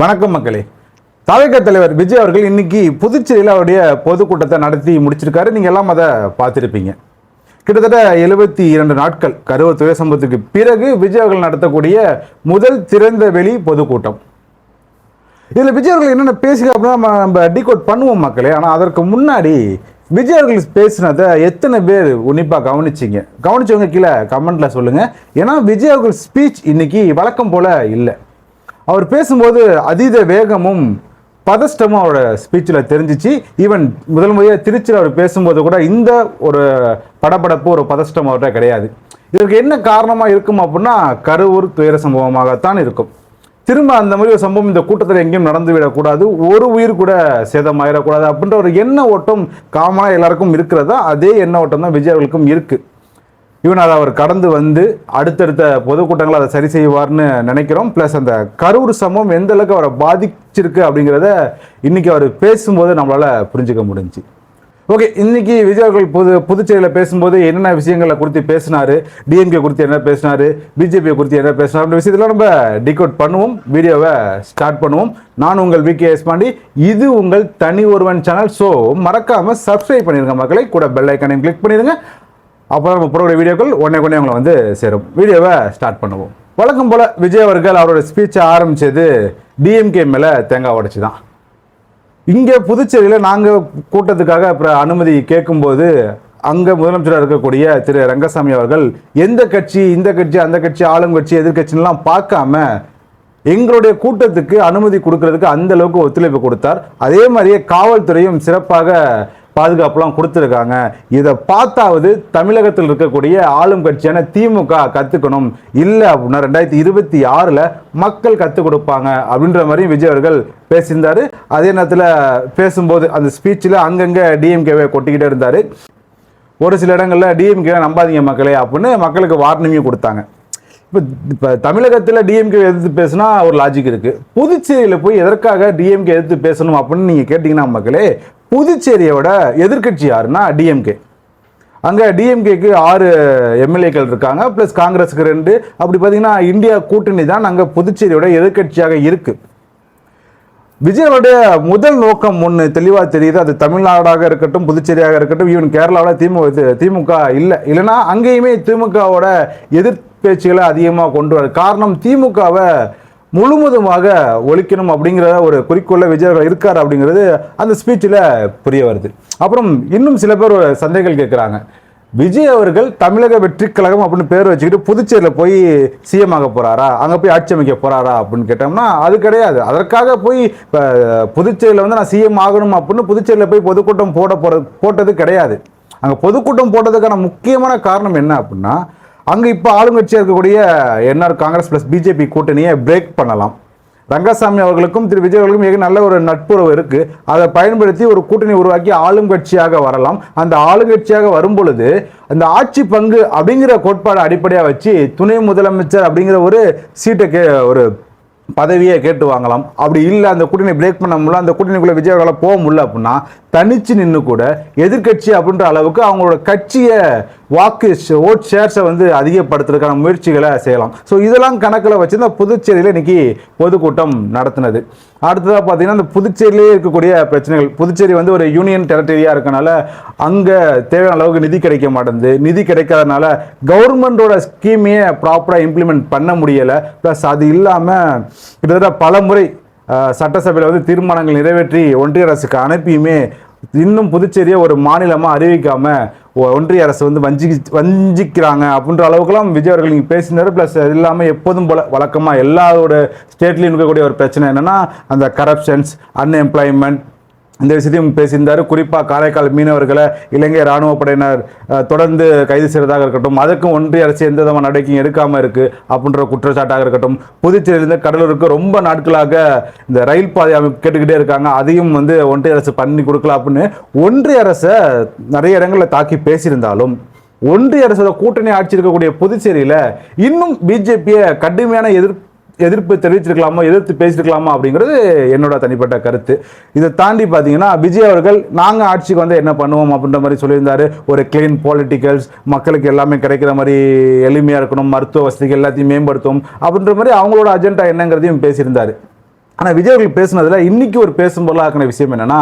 வணக்கம் மக்களே. தவிக தலைவர் விஜய் அவர்கள் இன்னைக்கு புதுச்சேரியில் அவருடைய பொதுக்கூட்டத்தை நடத்தி முடிச்சிருக்காரு. நீங்கள் எல்லாம் அதை பார்த்துருப்பீங்க. கிட்டத்தட்ட எழுபத்தி இரண்டு நாட்கள் கருவ துறை சம்பவத்துக்கு பிறகு விஜய் அவர்கள் நடத்தக்கூடிய முதல் திறந்த வெளி பொதுக்கூட்டம். இதில் விஜய் அவர்கள் என்னென்ன பேசுக அப்படின்னா நம்ம நம்ம டிகோட் பண்ணுவோம் மக்களே. ஆனால் அதற்கு முன்னாடி விஜய் அவர்கள் பேசினதை எத்தனை பேர் உன்னிப்பாக கவனிச்சிங்க? கவனிச்சவங்க கீழே கமெண்ட்டில் சொல்லுங்கள் ஏன்னா விஜய் அவர்கள் ஸ்பீச் இன்னைக்கு வழக்கம் போல இல்லை. அவர் பேசும்போது அதீத வேகமும் பதஷ்டமும் அவரோட ஸ்பீச்சில் தெரிஞ்சிச்சு. ஈவன் முதல் முறையாக திருச்சியில் அவர் பேசும்போது கூட இந்த ஒரு படபடப்பு ஒரு பதஷ்டம் அவர்கிட்ட கிடையாது. இதற்கு என்ன காரணமாக இருக்கும் அப்படின்னா கருவூர் துயர சம்பவமாகத்தான் இருக்கும். திரும்ப அந்த மாதிரி ஒரு சம்பவம் இந்த கூட்டத்தில் எங்கேயும் நடந்து விடக்கூடாது ஒரு உயிர் கூட சேதமாயிடக்கூடாது அப்படின்ற ஒரு எண்ண ஓட்டம் காமனாக எல்லாருக்கும் இருக்கிறதா அதே எண்ண ஓட்டம் தான் விஜய் அவர்களுக்கும் இருக்குது இவன் அதை அவர் கடந்து வந்து அடுத்தடுத்த பொதுக்கூட்டங்களை அதை சரி செய்வார்னு நினைக்கிறோம். ப்ளஸ் அந்த கரூர் சமம் எந்த அளவுக்கு அவரை பாதிச்சிருக்கு அப்படிங்கிறத இன்னைக்கு அவர் பேசும்போது நம்மளால் புரிஞ்சுக்க முடிஞ்சுச்சு. ஓகே இன்னைக்கு விஜய் அவர்கள் புது புதுச்சேரியில் பேசும்போது என்னென்ன விஷயங்களை குறித்து பேசினாரு? டிஎம்கே குறித்து என்ன பேசினாரு? பிஜேபி குறித்து என்ன பேசினார்? அப்படின்ற நம்ம டிகோட் பண்ணுவோம். வீடியோவை ஸ்டார்ட் பண்ணுவோம். நான் உங்கள் வி கே எஸ் பாண்டி இது உங்கள் தனி ஒருவன் சேனல் ஸோ மறக்காமல் சப்ஸ்கிரைப் பண்ணிருங்க மக்களை. கூட பெல் ஐக்கனையும் கிளிக் பண்ணிடுங்க அப்போ நம்ம போடக்கூடிய வீடியோக்கள் உடனே உடனே உங்களை வந்து சேரும். வீடியோவை ஸ்டார்ட் பண்ணுவோம். வழக்கம் போல் விஜய் அவர்கள் அவரோட ஸ்பீச்சை ஆரம்பிச்சது டிஎம்கே மேலே தேங்காய் உடச்சி தான் இங்கே புதுச்சேரியில் நாங்கள் கூட்டத்துக்காக அப்புறம் அனுமதி கேட்கும்போது அங்கே முதலமைச்சராக இருக்கக்கூடிய திரு ரங்கசாமி அவர்கள் எந்த கட்சி இந்த கட்சி அந்த கட்சி ஆளும் கட்சி எதிர்கட்சின்லாம் பார்க்காம எங்களுடைய கூட்டத்துக்கு அனுமதி கொடுக்கறதுக்கு அந்த அளவுக்கு ஒத்துழைப்பு கொடுத்தார். அதே மாதிரியே காவல்துறையும் சிறப்பாக பாதுகாப்புலாம் கொடுத்துருக்காங்க. இதை பார்த்தாவது தமிழகத்தில் இருக்கக்கூடிய ஆளும் கட்சியான திமுக கற்றுக்கணும் இல்லை அப்படின்னா ரெண்டாயிரத்தி இருபத்தி ஆறில் மக்கள் கற்றுக் கொடுப்பாங்க அப்படின்ற மாதிரியும் விஜய் அவர்கள் பேசியிருந்தார். அதே நேரத்தில் பேசும்போது அந்த ஸ்பீச்சில் அங்கங்கே டிஎம்கேவை கொட்டிக்கிட்டே இருந்தார். ஒரு சில இடங்களில் டிஎம்கே நம்பாதீங்க மக்களே அப்படின்னு மக்களுக்கு வார்னிங்கும் கொடுத்தாங்க. இப்போ இப்போ தமிழகத்தில் டிஎம்கே எதிர்த்து பேசினா ஒரு லாஜிக் இருக்குது புதுச்சேரியில் போய் எதற்காக டிஎம்கே எதிர்த்து பேசணும் அப்படின்னு நீங்கள் கேட்டிங்கன்னா மக்களே புதுச்சேரியோட எதிர்க்கட்சி யாருன்னா டிஎம்கே அங்கே டிஎம்கேக்கு ஆறு எம்எல்ஏக்கள் இருக்காங்க. ப்ளஸ் காங்கிரஸுக்கு ரெண்டு. அப்படி பார்த்தீங்கன்னா இந்தியா கூட்டணி தான் அங்கே புதுச்சேரியோட எதிர்க்கட்சியாக இருக்குது விஜயோடைய முதல் நோக்கம் ஒன்று தெளிவாக தெரியுது. அது தமிழ்நாடாக இருக்கட்டும் புதுச்சேரியாக இருக்கட்டும் ஈவன் கேரளாவோட திமுக இது திமுக இல்லை. இல்லைன்னா அங்கேயுமே திமுகவோட எதிர்பேச்சுகளை அதிகமாக கொண்டு வர காரணம் திமுகவை முழுவதுமாக ஒழிக்கணும் அப்படிங்கிற ஒரு குறிக்கோளில் விஜய் அவர்கள் இருக்கார் அப்படிங்கிறது அந்த ஸ்பீச்சில் புரிய வருது. அப்புறம் இன்னும் சில பேர் ஒரு சந்தேகங்கள் கேட்குறாங்க விஜய் அவர்கள் தமிழக வெற்றி கழகம் அப்படின்னு பேர் வச்சுக்கிட்டு புதுச்சேரியில் போய் சிஎம் ஆக போகிறாரா அங்கே போய் ஆட்சி அமைக்க போகிறாரா அப்படின்னு கேட்டோம்னா அது கிடையாது. அதற்காக போய் இப்போ புதுச்சேரியில் வந்து நான் சிஎம் ஆகணும் அப்படின்னு புதுச்சேரியில் போய் பொதுக்கூட்டம் போட போகிற போட்டது கிடையாது. அங்கே பொதுக்கூட்டம் போட்டதுக்கான முக்கியமான காரணம் என்ன அப்படின்னா அங்கே இப்போ ஆளுங்கட்சியாக இருக்கக்கூடிய என்ஆர் காங்கிரஸ் ப்ளஸ் பிஜேபி கூட்டணியை பிரேக் பண்ணலாம். ரங்கசாமி அவர்களுக்கும் திரு விஜய் அவர்களுக்கும் மிக நல்ல ஒரு நட்புறவு இருக்குது அதை பயன்படுத்தி ஒரு கூட்டணி உருவாக்கி ஆளுங்கட்சியாக வரலாம். அந்த ஆளுங்கட்சியாக வரும் பொழுது அந்த ஆட்சி பங்கு அப்படிங்கிற கோட்பாடை அடிப்படையாக வச்சு துணை முதலமைச்சர் அப்படிங்கிற ஒரு சீட்டை கே ஒரு பதவியை கேட்டு வாங்கலாம். அப்படி இல்லை அந்த கூட்டணி பிரேக் பண்ண முடியல அந்த கூட்டணிக்குள்ளே விஜய் அவர்களால் போக முடியல அப்படின்னா தனிச்சு நின்று கூட எதிர்க்கட்சி அப்படின்ற அளவுக்கு அவங்களோட கட்சியை வாக்கு ஓட் ஷேர்ஸை வந்து அதிகப்படுத்துறதுக்கான முயற்சிகளை செய்யலாம். ஸோ இதெல்லாம் கணக்கில் வச்சு தான் புதுச்சேரியில் இன்னைக்கு பொதுக்கூட்டம் நடத்தினது. அடுத்ததாக பார்த்தீங்கன்னா இந்த புதுச்சேரியிலே இருக்கக்கூடிய பிரச்சனைகள். புதுச்சேரி வந்து ஒரு யூனியன் டெரிட்டரியாக இருக்கனால அங்கே தேவையான அளவுக்கு நிதி கிடைக்க மாட்டேங்குது. நிதி கிடைக்காதனால கவர்மெண்டோட ஸ்கீமையே ப்ராப்பராக இம்ப்ளிமெண்ட் பண்ண முடியலை. ப்ளஸ் அது இல்லாமல் கிட்டத்தட்ட பல முறை சட்டசபையில் வந்து தீர்மானங்கள் நிறைவேற்றி ஒன்றிய அரசுக்கு அனுப்பியுமே இன்னும் புதுச்சேரியை ஒரு மாநிலமாக அறிவிக்காமல் ஒன்றிய அரசு வந்து வஞ்சி வஞ்சிக்கிறாங்க அப்படின்ற அளவுக்குலாம் விஜய் அவர்கள் நீங்கள் பேசினார். ப்ளஸ் அது இல்லாமல் எப்போதும் போல வழக்கமாக எல்லாரோட ஸ்டேட்லேயும் இருக்கக்கூடிய ஒரு பிரச்சனை என்னன்னா அந்த கரப்ஷன்ஸ் அன்எம்ப்ளாய்மெண்ட் இந்த விஷயத்தையும் பேசியிருந்தார். குறிப்பாக காரைக்கால் மீனவர்களை இலங்கை இராணுவ படையினர் தொடர்ந்து கைது செய்வதாக இருக்கட்டும் அதுக்கும் ஒன்றிய அரசு எந்த விதமான நடவடிக்கையும் எடுக்காமல் இருக்கு அப்படின்ற குற்றச்சாட்டாக இருக்கட்டும் புதுச்சேரியிலிருந்து கடலூருக்கு ரொம்ப நாட்களாக இந்த ரயில் பாதை அமைப்பு கேட்டுக்கிட்டே இருக்காங்க. அதையும் வந்து ஒன்றிய அரசு பண்ணி கொடுக்கல அப்படின்னு ஒன்றிய அரசை நிறைய இடங்களில் தாக்கி பேசியிருந்தாலும் ஒன்றிய அரசோட கூட்டணி ஆட்சி இருக்கக்கூடிய புதுச்சேரியில் இன்னும் பிஜேபியை கடுமையான எதிர்ப்பு எதிர்ப்பு தெரிவிச்சிருக்கலாமா எதிர்த்து பேசியிருக்கலாமா அப்படிங்கிறது என்னோட தனிப்பட்ட கருத்து. இதை தாண்டி பார்த்தீங்கன்னா விஜய் அவர்கள் நாங்கள் ஆட்சிக்கு வந்து என்ன பண்ணுவோம் அப்படின்ற மாதிரி சொல்லியிருந்தார். ஒரு கிளீன் பாலிட்டிக்கல்ஸ் மக்களுக்கு எல்லாமே கிடைக்கிற மாதிரி எளிமையாக இருக்கணும் மருத்துவ வசதிகள் எல்லாத்தையும் மேம்படுத்தும் அப்படின்ற மாதிரி அவங்களோட அஜெண்டா என்னங்கிறதையும் பேசியிருந்தாரு. ஆனால் விஜய் அவர்கள் பேசினதில் இன்னைக்கு ஒரு பேசும் பொருளாக்கின விஷயம் என்னென்னா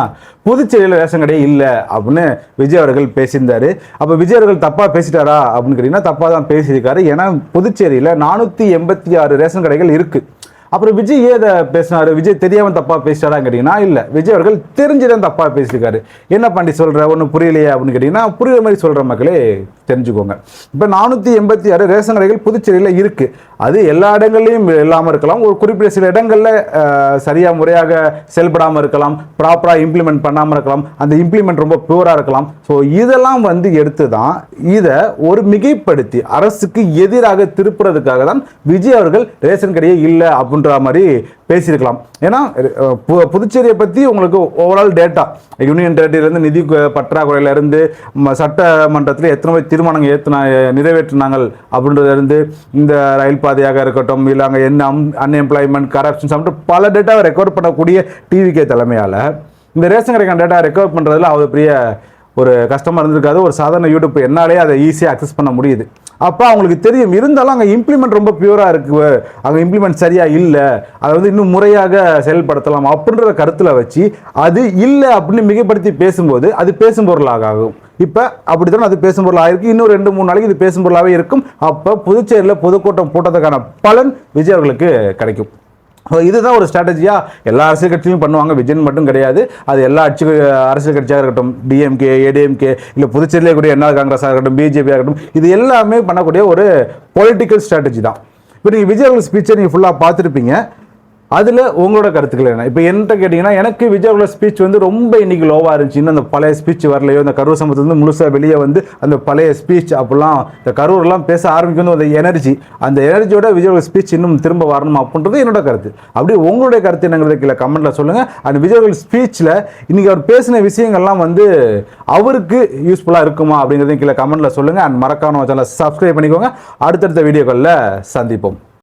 புதுச்சேரியில் ரேஷன் கடையே இல்லை அப்படின்னு விஜய் அவர்கள் பேசியிருந்தார். அப்போ விஜய் அவர்கள் தப்பாக பேசிட்டாரா அப்படின்னு கேட்டிங்கன்னா தப்பாக தான் பேசியிருக்காரு. ஏன்னா புதுச்சேரியில் நானூற்றி எண்பத்தி ஆறு ரேஷன் கடைகள் இருக்குது அப்புறம் விஜய் ஏதை பேசினாரு? விஜய் தெரியாம தப்பா பேசிட்டாரான்னு கேட்டீங்கன்னா இல்ல. விஜய் அவர்கள் தெரிஞ்சுதான் தப்பா பேசியிருக்காரு. என்ன பண்ணி சொல்ற? ஒன்றும் புரியலையே அப்படின்னு கேட்டீங்கன்னா புரியுற மாதிரி சொல்ற மக்களே தெரிஞ்சுக்கோங்க. இப்போ நானூற்றி எண்பத்தி ஆறு ரேஷன் கடைகள் புதுச்சேரியில் இருக்கு. அது எல்லா இடங்கள்லையும் இல்லாமல் இருக்கலாம். ஒரு குறிப்பிட்ட சில இடங்களில் சரியாக முறையாக செயல்படாமல் இருக்கலாம். ப்ராப்பராக இம்ப்ளிமெண்ட் பண்ணாமல் இருக்கலாம். அந்த இம்ப்ளிமெண்ட் ரொம்ப பியூராக இருக்கலாம். ஸோ இதெல்லாம் வந்து எடுத்து தான் இதை ஒரு மிகைப்படுத்தி அரசுக்கு எதிராக திருப்புறதுக்காக தான் விஜய் அவர்கள் ரேஷன் கடையே இல்லை அப்படின்னு அப்படின்ற மாதிரி பேசியிருக்கலாம். ஏன்னா பு- புதுச்சேரியை பற்றி உங்களுக்கு ஓவரால் டேட்டா யூனியன் டெரிட்டரியிலேருந்து நிதி கு- பற்றாக்குறையிலேருந்து சட்டமன்றத்தில் எத்தனை பேர் தீர்மானங்கள் ஏற்றினா நிறைவேற்றினாங்கள் அப்படின்றதுலேருந்து இந்த ரயில் பாதையாக இருக்கட்டும் இல்லை அங்கே என்ன அன்எம்ப்ளாய்மெண்ட் கரப்ஷன் அப்படின்ட்டு பல டேட்டாவை ரெக்கார்ட் பண்ணக்கூடிய டிவிகே தலைமையால் இந்த ரேஷன் கடைக்கான டேட்டா ரெக்கவர் பண்ணுறதுல அவ்வளோ பெரிய ஒரு கஷ்டமாக இருந்திருக்காது. ஒரு சாதாரண யூடியூப் என்னாலே அதை ஈஸியாக அக்சஸ் பண்ண முடியுது. அப்போ அவங்களுக்கு தெரியும். இருந்தாலும் அங்கே இம்ப்ளிமெண்ட் ரொம்ப பியூராக இருக்குது அங்கே இம்ப்ளிமெண்ட் சரியாக இல்லை. அதை வந்து இன்னும் முறையாக செயல்படுத்தலாம் அப்படின்ற கருத்தில் வச்சு அது இல்லை அப்படின்னு மிகப்படுத்தி பேசும்போது அது பேசும் பொருளாக ஆகும் இப்போ அப்படித்தான் அது பேசும் பொருளாக இருக்குது இன்னும் ரெண்டு மூணு நாளைக்கு இது பேசும் பொருளாகவே இருக்கும். அப்போ புதுச்சேரியில் பொதுக்கூட்டம் போட்டதுக்கான பலன் விஜய் அவர்களுக்கு கிடைக்கும். இதுதான் ஒரு ஸ்ட்ராட்டஜியாக எல்லா அரசியல் கட்சியும் பண்ணுவாங்க. விஜயன் மட்டும் கிடையாது. அது எல்லா அச்சு அரசியல் கட்சியாக இருக்கட்டும் டிஎம்கே ஏடிஎம்கே இல்லை புதுச்சேரியிலே கூடிய என்ஆர் காங்கிரஸாக இருக்கட்டும் பிஜேபியாக இருக்கட்டும் இது எல்லாமே பண்ணக்கூடிய ஒரு பொலிட்டிக்கல் ஸ்ட்ராட்டஜி தான். இப்போ நீங்கள் விஜய் அவர்கள் ஸ்பீச்சை நீங்கள் ஃபுல்லாக பார்த்துருப்பீங்க. அதில் உங்களோட கருத்துக்கள் என்ன? இப்போ என்கிட்ட கேட்டிங்கன்னா எனக்கு விஜய் ஸ்பீச் வந்து ரொம்ப இன்றைக்கி லோவாக இருந்துச்சு. இன்னும் அந்த பழைய ஸ்பீச் வரலையோ இந்த கரூர் சம்பவத்துலேருந்து முழுசாக வெளியே வந்து அந்த பழைய ஸ்பீச் அப்படிலாம் இந்த கரூர்லாம் பேச ஆரம்பிக்கும் அந்த எனர்ஜி அந்த எனர்ஜியோட விஜய் ஸ்பீச் இன்னும் திரும்ப வரணும் அப்படின்றது என்னோட கருத்து. அப்படி உங்களுடைய கருத்து என்னங்கிறத கீழே கமெண்ட்டில் சொல்லுங்கள் அந்த விஜய் ஸ்பீச்சில் இன்றைக்கி அவர் பேசின விஷயங்கள்லாம் வந்து அவருக்கு யூஸ்ஃபுல்லாக இருக்குமா அப்படிங்கிறதையும் கீழே கமெண்ட்டில் சொல்லுங்கள் அண்ட் மறக்காம சேனலை சப்ஸ்கிரைப் பண்ணிக்கோங்க. அடுத்தடுத்த வீடியோக்களில் சந்திப்போம்.